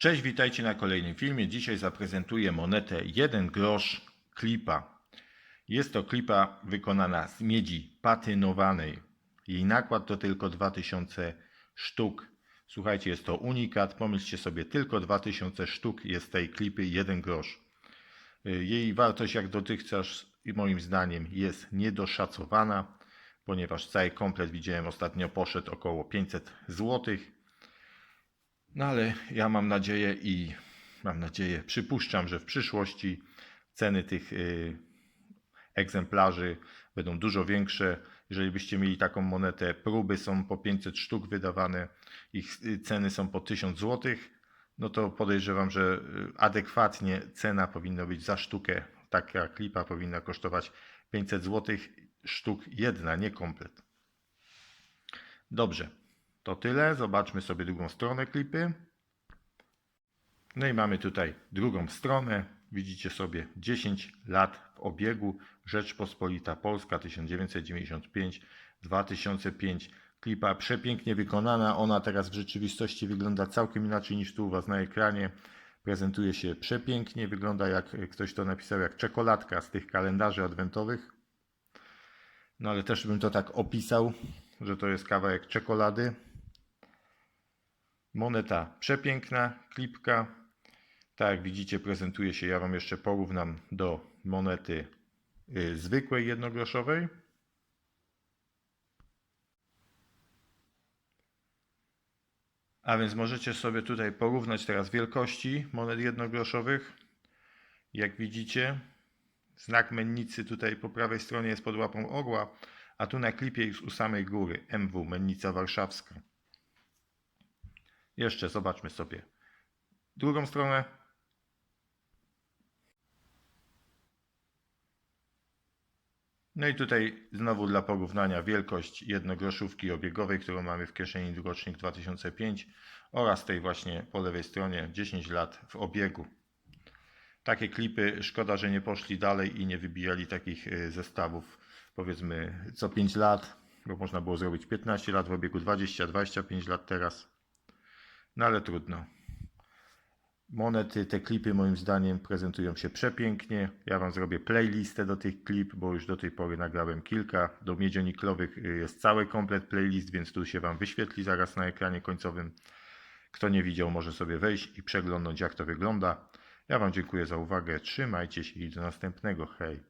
Cześć, witajcie na kolejnym filmie. Dzisiaj zaprezentuję monetę 1 grosz klipa. Jest to klipa wykonana z miedzi patynowanej. Jej nakład to tylko 2000 sztuk. Słuchajcie, jest to unikat. Pomyślcie sobie, tylko 2000 sztuk jest tej klipy 1 grosz. Jej wartość jak dotychczas moim zdaniem jest niedoszacowana, ponieważ cały komplet widziałem ostatnio poszedł około 500 złotych. No ale ja mam nadzieję i mam nadzieję, przypuszczam, że w przyszłości ceny tych y, egzemplarzy będą dużo większe. Jeżeli byście mieli taką monetę, próby są po 500 sztuk wydawane, ich y, ceny są po 1000 zł, no to podejrzewam, że y, adekwatnie cena powinna być za sztukę. Taka klipa powinna kosztować 500 zł, sztuk jedna, nie komplet. Dobrze, to tyle. Zobaczmy sobie drugą stronę klipy. No i mamy tutaj drugą stronę. Widzicie sobie 10 lat w obiegu. Rzeczpospolita Polska 1995-2005. Klipa przepięknie wykonana. Ona teraz w rzeczywistości wygląda całkiem inaczej niż tu u Was na ekranie. Prezentuje się przepięknie. Wygląda jak ktoś to napisał, jak czekoladka z tych kalendarzy adwentowych. No ale też bym to tak opisał, że to jest kawałek czekolady. Moneta przepiękna, klipka. Tak jak widzicie, prezentuje się. Ja Wam jeszcze porównam do monety y, zwykłej jednogroszowej. A więc możecie sobie tutaj porównać teraz wielkości monet jednogroszowych. Jak widzicie, znak mennicy tutaj po prawej stronie jest pod łapą orła, a tu na klipie jest u samej góry MW, mennica warszawska. Jeszcze zobaczmy sobie drugą stronę. No i tutaj znowu dla porównania wielkość jednogroszówki obiegowej, którą mamy w kieszeni rocznik 2005 oraz tej właśnie po lewej stronie 10 lat w obiegu. Takie klipy, szkoda, że nie poszli dalej i nie wybijali takich y, zestawów powiedzmy co 5 lat, bo można było zrobić 15 lat w obiegu, 20-25 lat teraz. No ale trudno. Monety, te klipy moim zdaniem prezentują się przepięknie. Ja Wam zrobię playlistę do tych klip, bo już do tej pory nagrałem kilka. Do miedzioniklowych y, jest cały komplet playlist, więc tu się Wam wyświetli zaraz na ekranie końcowym. Kto nie widział, może sobie wejść i przeglądnąć, jak to wygląda. Ja Wam dziękuję za uwagę. Trzymajcie się i do następnego. Hej.